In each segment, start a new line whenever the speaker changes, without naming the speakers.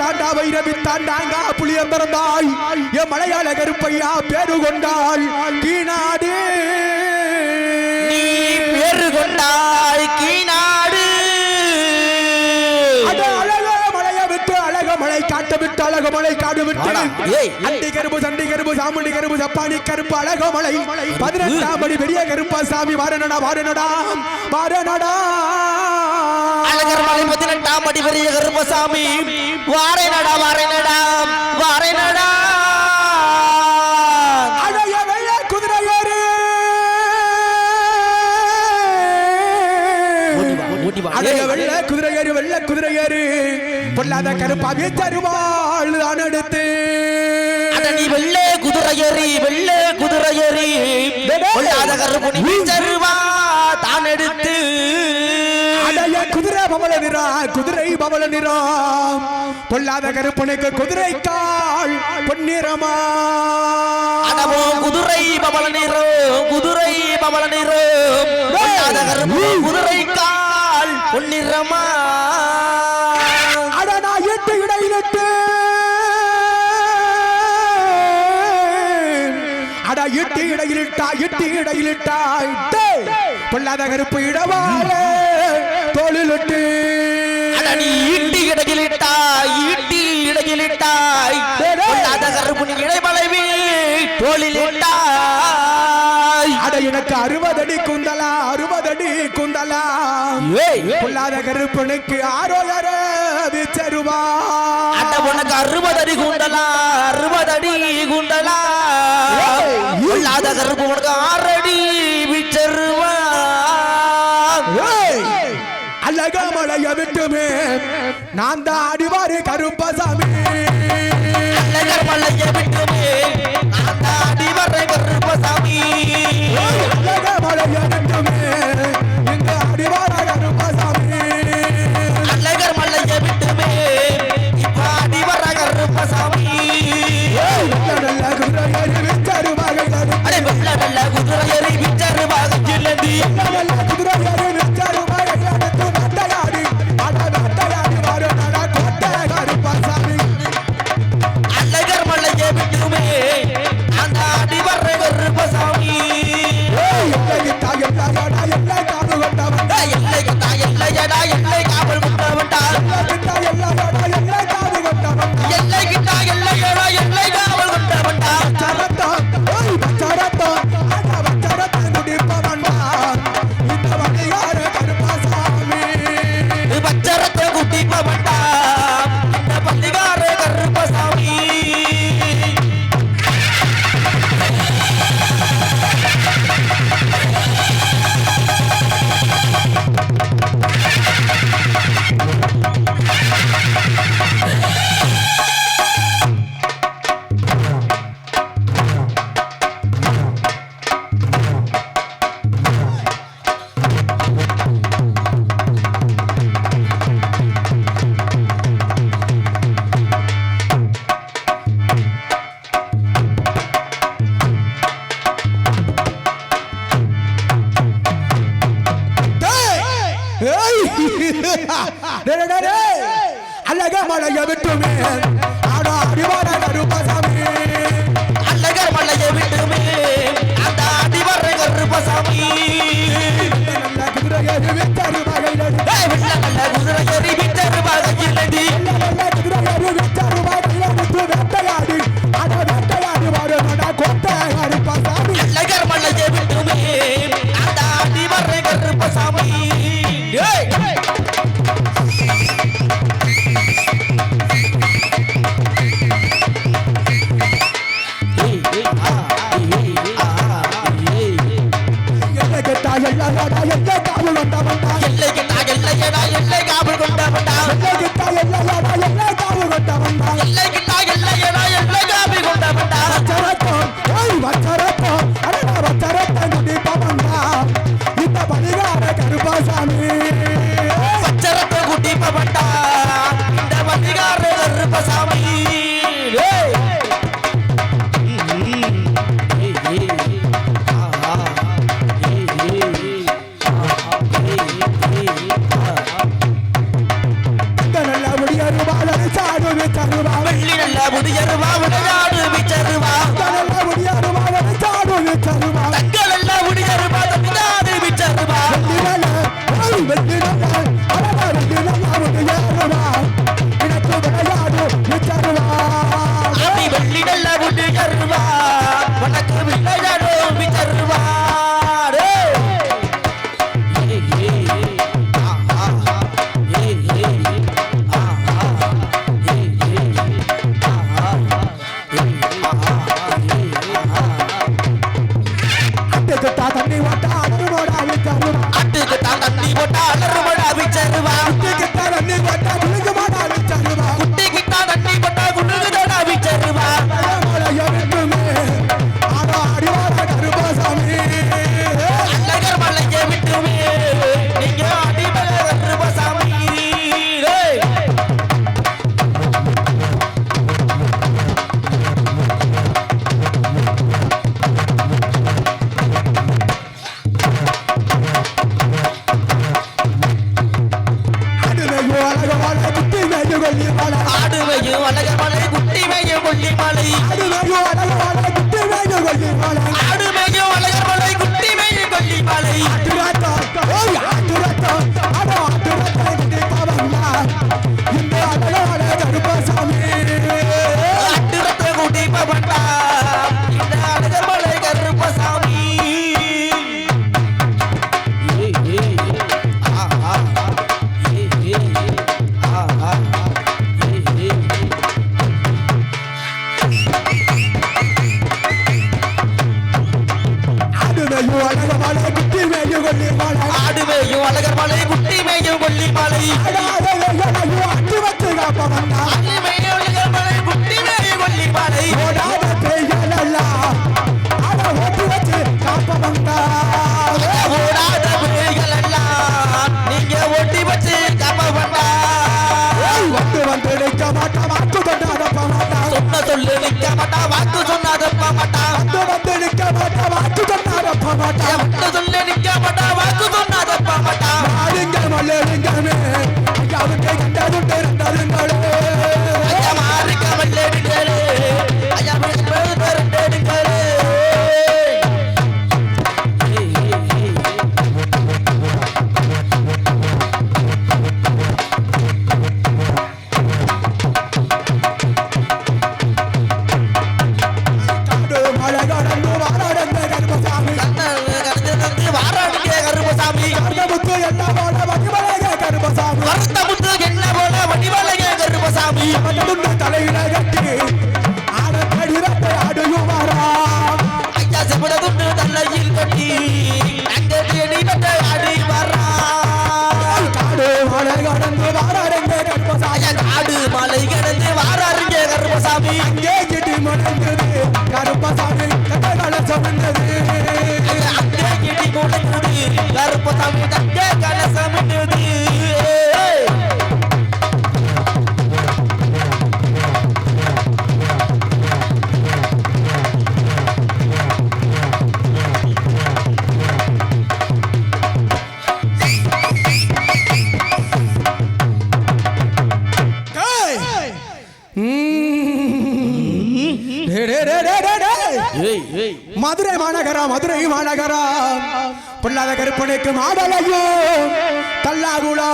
தாண்டா வைரவி தாண்டாங்க புளியம்பரந்தாய் என் மலையாள கருப்பையா பேரு கொண்டாள் கீநாடு.
நீ பேரு
விட்டு அழக மலை காட்ட விட்டு அழக மலை காடு விட்டு. அண்டி கருப்பு சண்டி கருப்பு சாமுண்டி கருப்பு சப்பானி கருப்பு அழக மலை. பதினெட்டாம் படி பெரிய கருப்பா சாமி வாரனடா வாரனடா வாரனடா
அழகர் மலை பதினெட்டாம் அடி பெரிய கருப்பசாமி வாரே நடா வாரே நடா வாரே நடா.
குதிரை ஏறு. வெள்ளை குதிரை ஏறு. பொல்லாத கருப்பாவிய தருவாள் தான் எடுத்து
வெள்ளை குதிரை ஏறி வெள்ளை குதிரை ஏறி.
பவள நிறா குதிரை பவள நிறா பொல்லாத கருப்பனுக்கு குதிரை கால் பொன்னிறமா.
அடவோ குதிரை பவள நீரோ குதிரை பவள நீரோ கொள்ளாத கருப்பு குதிரை கால் பொன்னிறமா.
அட நான் எட்டு இடையிலிட்டு அட எட்டு இடையிலிட்டா எட்டு இடையிலிட்டாய் டேய், பொல்லாத கருப்பு இடவாள. தோளிலிட்டு
அட நீ ஈட்டி இடையிலிட்டாய் ஈட்டி இடையிலிட்டாய். கொள்ளாத கருப்புனி இடைமலைவி தோளிலிட்டாய்.
அட எனக்கு அறுபதடி குந்தலா அறுபதடி குந்தலா.
ஏய்.
பொல்லாத கருப்பனுக்கு ஆரோயர விச்சருவா.
அட உனக்கு அறுபது அடி குண்டலா அறுபது அடி குண்டலா கொள்ளாத கருப்பு உனக்கு ஆறடி.
அழக விட்டுமே நான் தான் அடிவாரு கருப்பசாமி.
அழகர் விட்டுமே ஆடுமையும் அழகர் மலை குட்டிமையும் கொல்லி மலை
அடாதையோ அட்டு வச்சு காப்பவன்னா
ஆடுமையும் அழகர் மலை குட்டிமையும் கொல்லி மலை
ஓடாத பேய்களல்லா அட ஓட்டு வச்சு காப்பவன்னா
ஓடாத புலிகள் எல்லாம் நீங்க ஒட்டி வச்சு காப்ப வேண்டாம்
வந்து வந்து நிற்க மாட்டா வாக்கு கொண்டாடப்ப மாட்டா.
சொன்ன சொல்லு நிக்க மாட்டா வாக்கு சொன்னாதப்ப மாட்டா.
வந்து வந்து நிற்க மாட்டா வாக்கு
சொன்ன நிக்க மாட்டா வாக்கு சொன்னாதப்பா மாட்டா
மதுரை மாநகரா மதுரை மாநகரா? பொல்லாத கருப்பனுக்கு மாடலையோ. தல்லாகுளா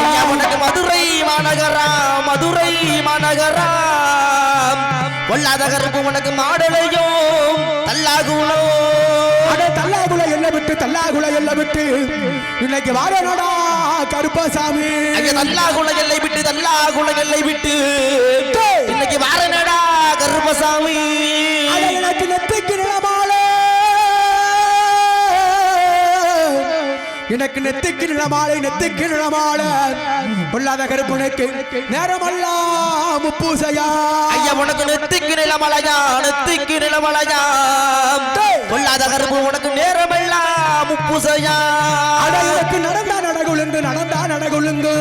ஐயா உனக்கு மதுரை மாநகரா மதுரை மாநகரா கொள்ளாத கருப்பு உனக்கு மாடலையோ தல்லாகுலோ
அட தல்லாகுல எல்ல விட்டு தல்லாகுல எல்ல விட்டு. இன்னைக்கு வாரனடா கருப்பசாமி.
தல்லாகுல எல்லை விட்டு தல்லாகுல எல்லை விட்டு. இன்னைக்கு வாரனடா கருப்பசாமி.
அட எனக்கு நெத்திக்கு நிலமால எனக்கு நெத்திக்கு நிலமாலை நெத்திக்கு நிலமால பொல்லாத கருப்பனுக்கு நேரமல்லாம் முப்பூசையா.
ஐயா உனக்கு நெத்திக்கு நிலமலையா நெத்திக்கு நிலமலையா கொள்ளாத கருப்பு உனக்கு நேரமெல்லாம் முப்புசையா?
எனக்கு நடந்தா நடகுழுங்கு நடந்தா நடகுழுங்கு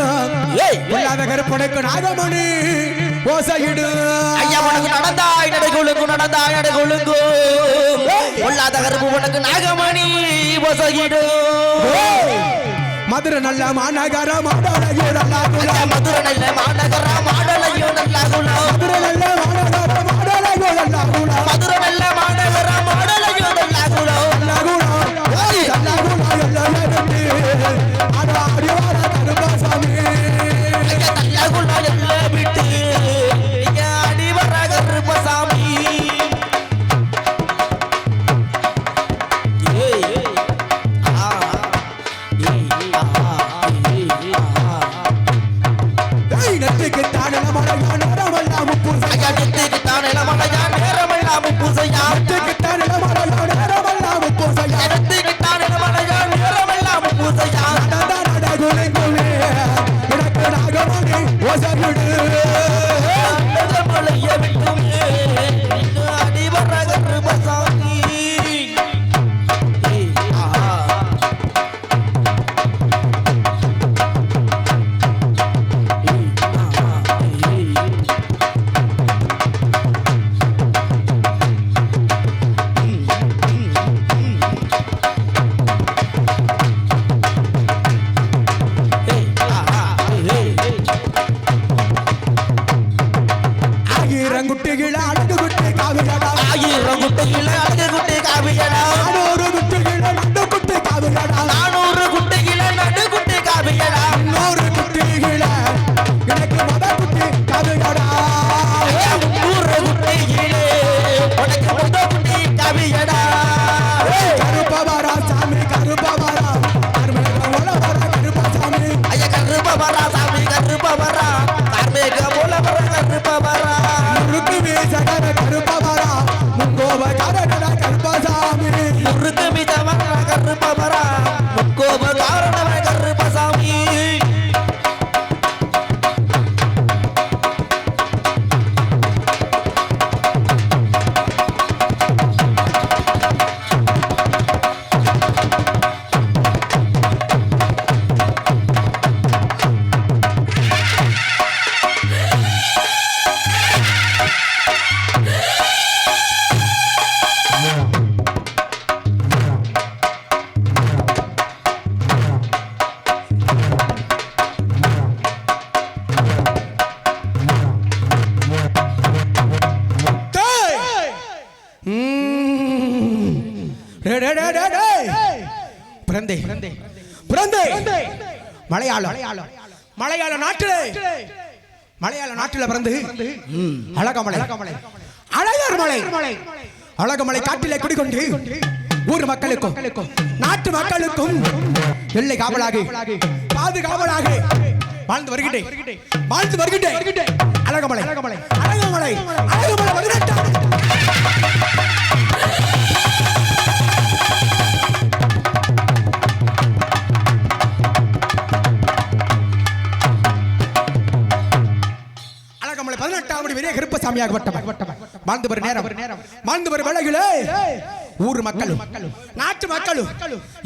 ஏய்
பொல்லாத கருப்பனுக்கு நாகமணி ஓசையிடு.
ஐயா உனக்கு நடந்தாய் நடைகொழுங்கு நடந்தாய் நடைகொழுங்கு கொள்ளாத கருப்பு உனக்கு நாகமணி. வசகிடு
மதுரை நல்ல மாநகர மாடலையோ நல்லா
ஐயா மதுரை நல்ல மாநகர மாடலையோ நல்லாகுல.
மலையாள பிறந்து அழகமலை அழகர் மலை அழகமலை காட்டிலே குடிக்கொண்டு ஊர் மக்களுக்கும் நாட்டு மக்களுக்கும் எல்லை காவலாக பாதுகாவலாக வாழ்ந்து வருகின்றேன் வாழ்ந்து வருகின்றேன் அழகமலை அழகமலை அழகமலை அழகமலை பதினெட்டாம் அழகமலை பெரிய கருப்பசாமியாகப்பட்டவன் வாழ்ந்து வரும் நேரம். வாழ்ந்து வரும் வேளையிலே ஊர் மக்களும் நாட்டு மக்களும்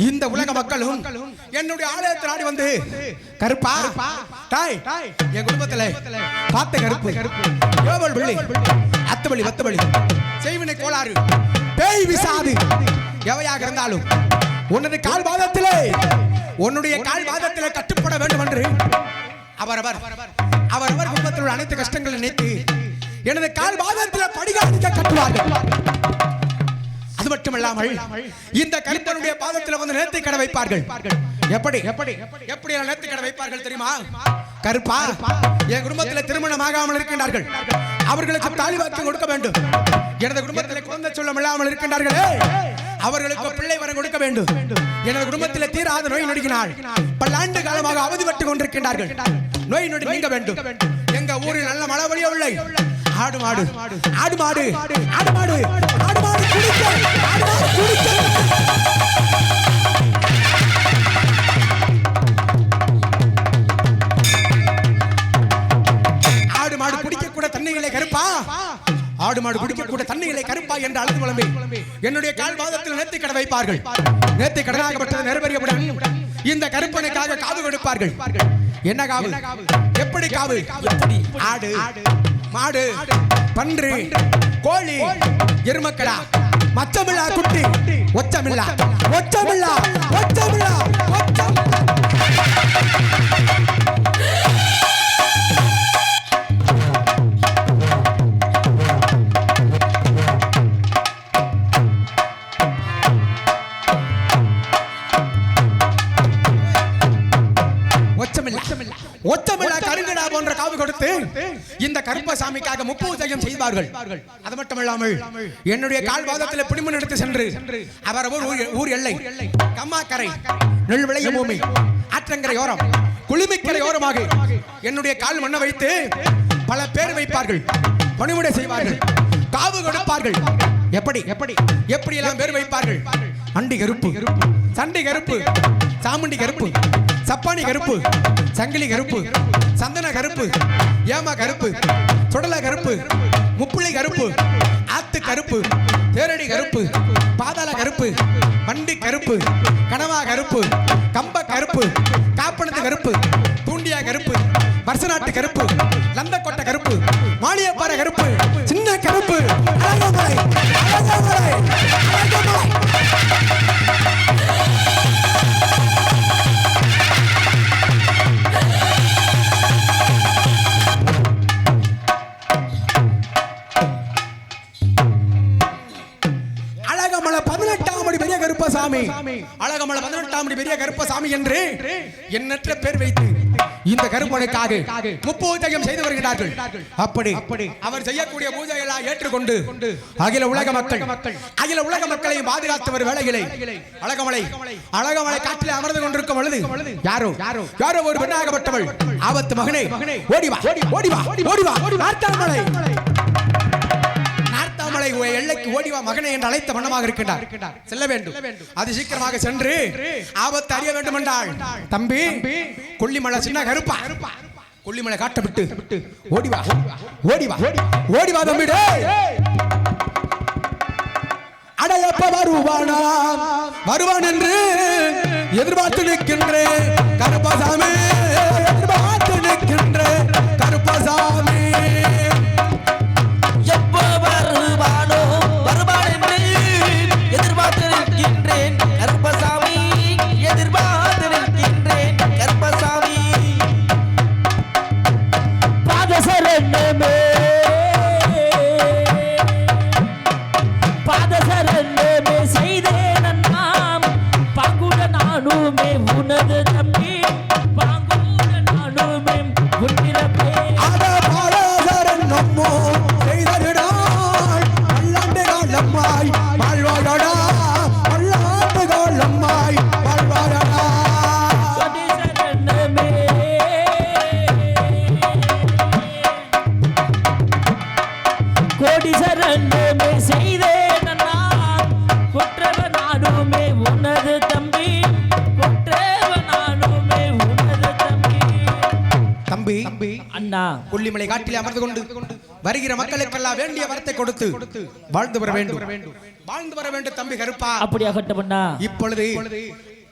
இந்த உலக மக்களும் என்னுடைய ஆலயத்தில் ஆடி வந்து கருப்பா தாய் என் குடும்பத்துல பார்த்த கருப்பு ஏவல் பிள்ளை அத்தவழி வத்தவழி செய்வினை கோளாறு பேய் விசாது எவையாக இருந்தாலும் உன்னது கால் பாதத்திலே உன்னுடைய கால் பாதத்திலே கட்டுப்பட வேண்டும் என்று அவரவர் அவரவர் குடும்பத்தில் உள்ள அனைத்து கஷ்டங்களை நினைத்து எனது கால் பாதத்தில் படிகாரிக்க கட்டுவார்கள். அது மட்டுமல்லாமல் இந்த கருப்பனுடைய பாதத்தில் வந்து நேர்த்தி கடை வைப்பார்கள். எப்படி? எப்படி? எப்படி நேர்த்தி கடை வைப்பார்கள் தெரியுமா? கருப்பா என் குடும்பத்தில் திருமணம் ஆகாமல் இருக்கின்றார்கள். அவர்களுக்கு தாலி கொடுக்க வேண்டும். எனது குடும்பத்தில் குழந்தை சொல்லம் இல்லாமல் இருக்கின்றார்களே. அவர்களுக்கு பிள்ளை வரம் கொடுக்க வேண்டும். எனது குடும்பத்தில் தீராத நோய் நொடிக்கினாள் பல்லாண்டு காலமாக அவதிப்பட்டுக் கொண்டிருக்கின்றார்கள். நோய் நொடி நீங்க வேண்டும். எங்க ஊரில் நல்ல மழை வழியவில்லை ஆடு மாடு ஆடு மாடு ஆடு மாடு ஆடு மாடு குடிக்க. ஆடு மாடு குடிக்க. ஆடு மாடு குடிக்க கூட தண்ணிகளை கருப்பா. ஆடு மாடு குடிக்க கூட தண்ணிகளை கருப்பா என்று அழுது குழம்பி என்னுடைய கால் பாதத்தில் நேர்த்தி கடை வைப்பார்கள். நேர்த்தி கடனாகப்பட்டது நிறைவேறியவுடன் இந்த கருப்பனுக்காக காவு கொடுப்பார்கள். என்ன காவு? எப்படி காவு? ஆடு. மாடு பன்று கோழி எருமக்கடா மச்சமில்லா குட்டி ஒச்சமில்லா ஒச்சமில்லா ஒச்சமில்லா ஒச்சமில்லா. ஒச்சமில்லா கருங்கடா போன்ற காவு கொடுத்து இந்த கருப்பசாமிக்காக முப்பூஜையும் செய்வார்கள். அது மட்டுமல்லாமல் என்னுடைய கால்வாதத்தில் பிடிமன் எடுத்து சென்று அவர் ஊர் எல்லை கம்மாக்கரை நெல் விளையும் பூமி ஆற்றங்கரை ஓரம் குளிமிக்கரை ஓரமாக என்னுடைய கால் மண்ண வைத்து பல பேர் வைப்பார்கள் பணிவிடை செய்வார்கள் காவு கொடுப்பார்கள். எப்படி எப்படி? எப்படி? எல்லாம் பேர் வைப்பார்கள்? அண்டி கருப்பு சண்டி கருப்பு. சாமுண்டி கருப்பு. சப்பானி கருப்பு சங்கிலி கருப்பு சந்தன கருப்பு ஏமா கருப்பு சுடல கருப்பு முப்புளி கருப்பு ஆத்து கருப்பு தேரடி கருப்பு பாதாள கருப்பு வண்டி கருப்பு கனவா கருப்பு கம்ப கருப்பு காப்பனத்து கருப்பு தூண்டியா கருப்பு வருஷநாட்டு கருப்பு லந்தக்கொட்டை கருப்பு மாளியப்பாறை கருப்பு அடி பெரிய கருப்பசாமி என்று எண்ணற்ற பேர் வைத்து இந்த கருப்பனுக்காக முப்பூஜையும் செய்து வருகிறார்கள். அப்படி அவர் செய்யக்கூடிய பூஜையெல்லாம் ஏற்றுக்கொண்டு அகில உலக மக்கள் அகில உலக மக்களையும் பாதுகாத்து வரும் வேளைகளை அழகமலை அழகமலை காற்றில் அமர்ந்து கொண்டிருக்கும் பொழுது யாரோ யாரோ யாரோ ஒரு பெண்ணாகப்பட்டவள். ஆபத்து மகனே ஓடிவா ஓடிவா ஓடிவா நார்த்தாமலை நார்த்தாமலை உன் எல்லைக்கு ஓடிவா மகனை என்று அழைத்த வண்ணமாக இருக்கின்றார். செல்ல வேண்டும். அது சீக்கிரமாக சென்று ஆபத்து அறிய வேண்டும் என்றாள் தம்பி கொல்லிமலை சின்ன கருப்பா. கொல்லிமலை காட்ட விட்டு ஓடிவா ஓடிவா ஓடிவா தம்பி டேய். அடையப்ப வருவானா? வருவான் என்று எதிர்பார்த்து நிற்கின்றேன். கருப்பாசாமி எதிர்பார்த்து நிற்கின்றேன். கருப்பாசாமி
எப்போ வருவானோ
தம்பி அண்ணா.
கொல்லிமலை காட்டில் அமர்ந்து கொண்டு வருகிற மக்களுக்கெல்லாம் வேண்டிய வரத்தை கொடுத்து வாழ்ந்து வர வேண்டும். வாழ்ந்து வர வேண்டும். தம்பி கருப்பா.
அப்படியாகட்டும்
இப்பொழுது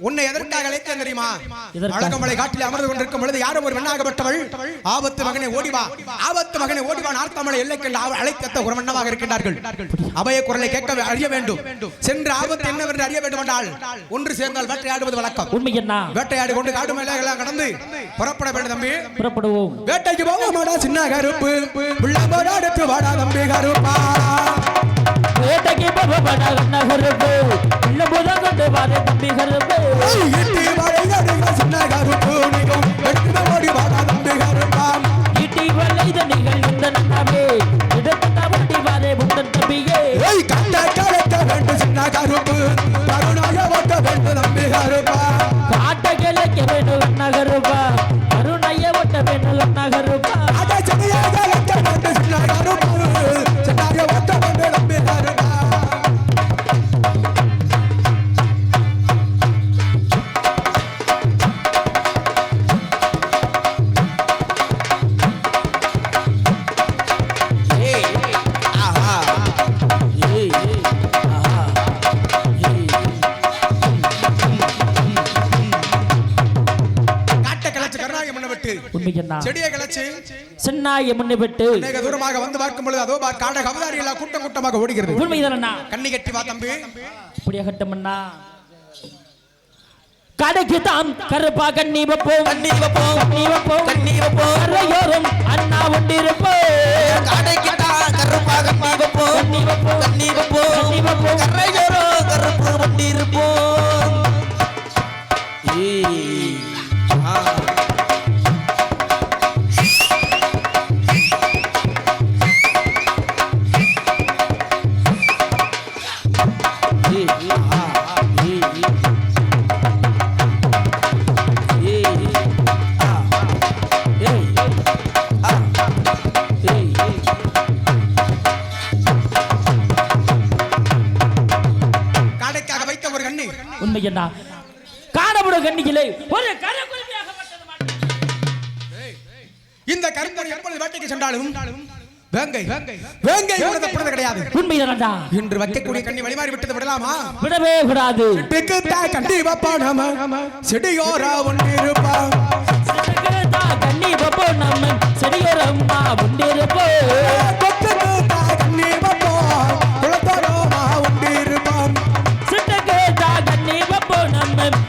உன்னை எதற்காக அழைத்தேன் தெரியுமா? அழகமலை காட்டில் அமர்ந்து கொண்டிருக்கும் பொழுது யாரும் ஒரு பெண்ணாகப்பட்டவள் ஆபத்து மகனை ஓடிவா. ஆபத்து மகனை ஓடிவா. நார்த்தமலை எல்லைக்கு அழைத்த ஒரு மன்னமாக இருக்கின்றார்கள். அபய குரலை கேட்க அறிய வேண்டும். சென்று ஆபத்து என்னவென்று அறிய வேண்டும் என்றால் ஒன்று சேர்ந்தால் வேட்டையாடுவது வழக்கம்.
உண்மை அண்ணா
வேட்டையாடி கொண்டு காடு மேலையெல்லாம் கடந்து புறப்பட வேண்டும் தம்பி.
புறப்படுவோம்.
வேட்டைக்கு போவோமாடா சின்ன கருப்பு. பிள்ளைம்போட அடுத்து வாடா தம்பி கருப்பா.
வேட்டைக்கு போகப்பட நகருப்பு இல்ல புதம் கொண்டு வார தம்பி கருப்பு.
இட்டி வளையடிக சின்ன கருப்பு. நீயும் வெட்டுன ஓடி வாடா தம்பி கலச்சு
சின்னாய முன்னை விட்டு
அநேக தூரமாக வந்து பார்க்கும் பொழுது அதோ எல்லாம் கூட்டம் கூட்டமாக ஓடுகிறது.
உண்மைதான் அண்ணா
கண்ணி கட்டி வா தம்பி.
கடைக்கு தாம் கருப்பா கண்ணி வைப்போம்.
கண்ணி வைப்போம்.
கண்ணி வைப்போம்.
கண்ணி வைப்போம்.
கரையோரம் அண்ணா ஒண்டிருப்போம்.
கடைக்கிட்டா கருப்பா கண்ணி வைப்போம்.
கண்ணி வைப்போம்.
கண்ணி வைப்போம்.
கண்ணி வைப்போம்.
கரையோரோ கருப்பு ஏய் ஆ
அண்ணா காணப்படும் கண்ணிகளே ஒரு.
இந்த கருப்பன் எப்பொழுது வேட்டைக்கு சென்றாலும் வேங்கை வேங்கை. உணரப்படுறது கிடையாது. இன்று வைக்கக்கூடிய கண்ணி வழிமாறி விட்டது விடலாமா?
விடவே கூடாது
பிக்குத்தா கண்டி வைப்பா நாம. செடியோரா ஒன்றிருப்பா
சிறுகுதா கண்ணி வைப்போ நம்ம செடியோரம்மா உண்டிருப்போ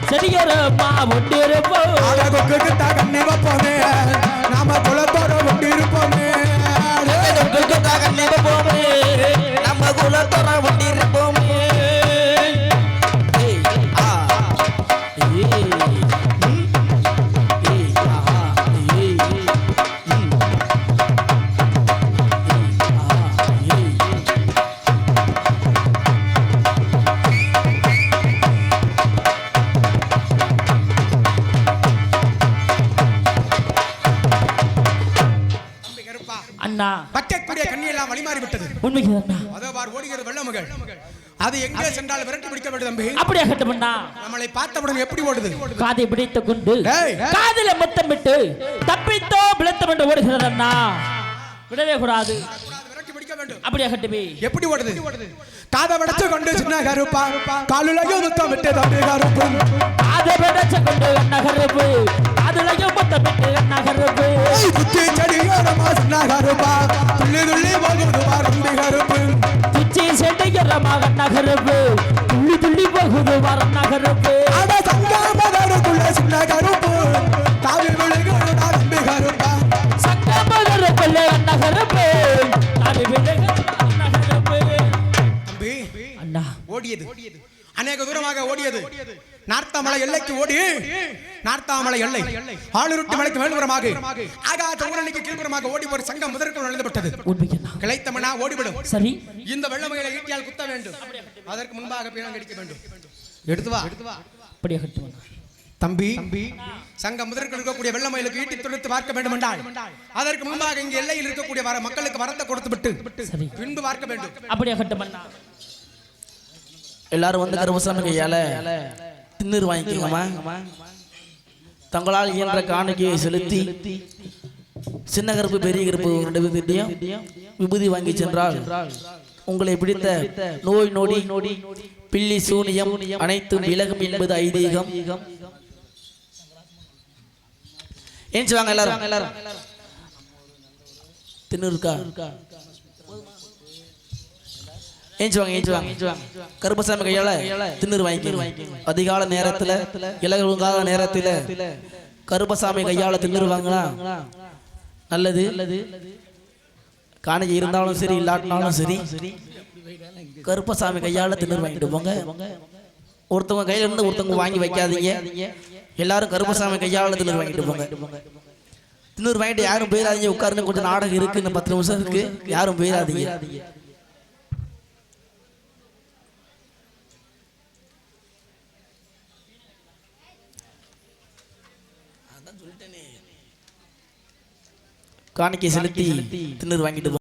நம்ம செடியோரம்மா உண்டிருப்போ
ஆக கொக்குத்தா வைப்போமே. நாம
குல அண்ணா
நம்மளை பார்த்தவுடன் எப்படி ஓடுது?
காதை பிடித்துக் கொண்டு. காதில முத்தமிட்டு தப்பித்தோ பிழைத்தம் என்று ஓடுகிறது அண்ணா விடவே கூடாது.
விரட்டி பிடிக்க வேண்டும்
அப்படியே கட்டுமே.
எப்படி ஓடுது? காதை வடச்சு கொண்டு சின்ன கருப்பா. காலுலகம் முத்தம் விட்டு தம்பி கருப்பு.
காதை பிடிச்சு கொண்டு நகருப்பு காதுலையும் முத்தமிட்டு நகருப்பு
குத்தி செடியோரமா சின்ன கருப்பா. துள்ளி துள்ளி போகுது பார் தம்பி கருப்பு.
துச்சி செட்டையரமாக நகருப்பு துள்ளி துள்ளி போகுது வரம் நகருப்பு
அட சங்காமதருக்குள்ள சின்ன கருப்பு. தாவி விழுகிறது தம்பி கருப்பா.
சங்கமதருக்குள்ளே நகருப்பு அது விலகு நகருப்பு அண்ணா.
ஓடியது. அநேக தூரமாக ஓடியது. நார்த்தாமலை எல்லைக்கு ஓடி. நார்த்தாமலை எல்லை. ஆளுருட்டி மலைக்கு மேல்புறமாக. ஆகாத ஊரணிக்கு கீழ்புறமாக ஓடி ஒரு சங்கம் முதற்குள் நுழைந்துவிட்டது கிளைத்தமனா ஓடிவிடும்.
சரி.
இந்த வெள்ளமைகளை ஈட்டியால் குத்த வேண்டும். அதற்கு முன்பாக பீனம் கடிக்க வேண்டும். எடுத்து வா.
அப்படியே கட்டும்
தம்பி சங்க முதற்கு இருக்கக்கூடிய வெள்ளமயிலுக்கு ஈட்டி தொடுத்து பார்க்க வேண்டும் என்றால் அதற்கு முன்பாக இங்கு எல்லையில் இருக்கக்கூடிய வர மக்களுக்கு வரத்தை கொடுத்து விட்டு பின்பு பார்க்க வேண்டும்.
அப்படியே
எல்லாரும் வந்து கருமசாமி கையால திண்ணூறு வாங்கிக்கோங்கம்மா. தங்களால் இயன்ற காணிக்கையை செலுத்தி சின்ன கருப்பு பெரிய கருப்பு ரெண்டு பேர்த்திட்டையும் விபூதி வாங்கி சென்றால் உங்களை பிடித்த நோய் நொடி நொடி பில்லி சூனியம் அனைத்தும் விலகும் என்பது ஐதீகம். ஏஞ்சி வாங்க எல்லாரும் எல்லாரும். திண்ணூறுக்கா ஏஞ்சி வாங்க ஏஞ்சி வாங்க ஏஞ்சி வாங்க கருப்பசாமி கையால திண்ணூறு வாங்கிக்கோங்க. அதிகால நேரத்துல இலகுங்காத நேரத்துல கருப்பசாமி கையால திண்ணூறு வாங்கினா நல்லது. காணிக்கை இருந்தாலும் சரி இல்லாட்டினாலும் சரி கருப்பசாமி கையால திண்ணூறு வாங்கிட்டு போங்க ஒருத்தவங்க கையில இருந்து ஒருத்தவங்க வாங்கி வைக்காதீங்க. எல்லாரும் கருப்பசாமி கையால திண்ணூறு வாங்கிட்டு போங்க திண்ணூறு வாங்கிட்டு யாரும் போயிடாதீங்க உட்காருங்க கொஞ்சம் நாடகம் இருக்கு இன்னும் பத்து நிமிஷம் இருக்கு. யாரும் போயிடாதீங்க. காணிக்கை செலுத்தி திண்ணூறு வாங்கிட்டு